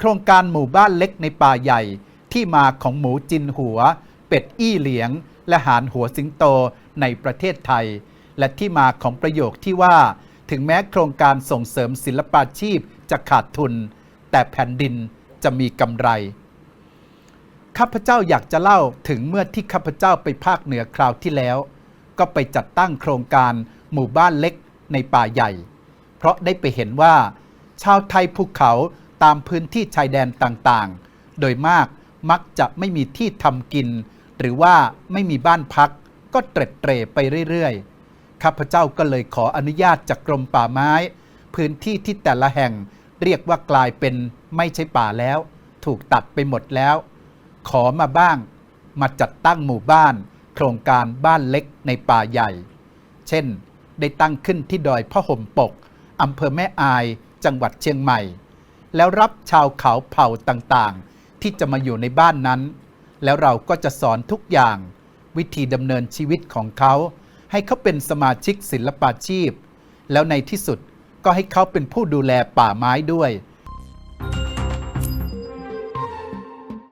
โครงการหมู่บ้านเล็กในป่าใหญ่ ที่มาของหมูจินหัว เป็ดอี้เหลียง และหานหัวสิงโตในประเทศไทย และที่มาของประโยคที่ว่า ถึงแม้โครงการส่งเสริมศิลปาชีพจะขาดทุน แต่แผ่นดินจะมีกำไร ข้าพเจ้าอยากจะเล่าถึงเมื่อที่ข้าพเจ้าไปภาคเหนือคราวที่แล้ว ก็ไปจัดตั้งโครงการหมู่บ้านเล็กในป่าใหญ่ เพราะได้ไปเห็นว่า ชาวไทยภูเขา ตามพื้นที่ชายแดนต่างๆ โดยมากมักจะไม่มีที่ทำกิน หรือว่าไม่มีบ้านพัก ก็เตร็ดเตร่ไปเรื่อยๆ ข้าพเจ้าก็เลยขออนุญาตจากกรมป่าไม้ พื้นที่ที่แต่ละแห่งเรียกว่ากลายเป็นไม่ใช่ป่าแล้ว ถูกตัดไปหมดแล้ว ขอมาบ้าง มาจัดตั้งหมู่บ้าน โครงการบ้านเล็กในป่าใหญ่ เช่น ได้ตั้งขึ้นที่ดอยพระห่มปกอำเภอแม่อายจังหวัดเชียงใหม่ แล้วรับชาวเขาเผ่าต่างๆ ที่จะมาอยู่ในบ้านนั้น แล้วเราก็จะสอนทุกอย่าง วิธีดำเนินชีวิตของเขา ให้เขาเป็นสมาชิกศิลปาชีพ แล้วในที่สุดก็ให้เขาเป็นผู้ดูแลป่าไม้ด้วย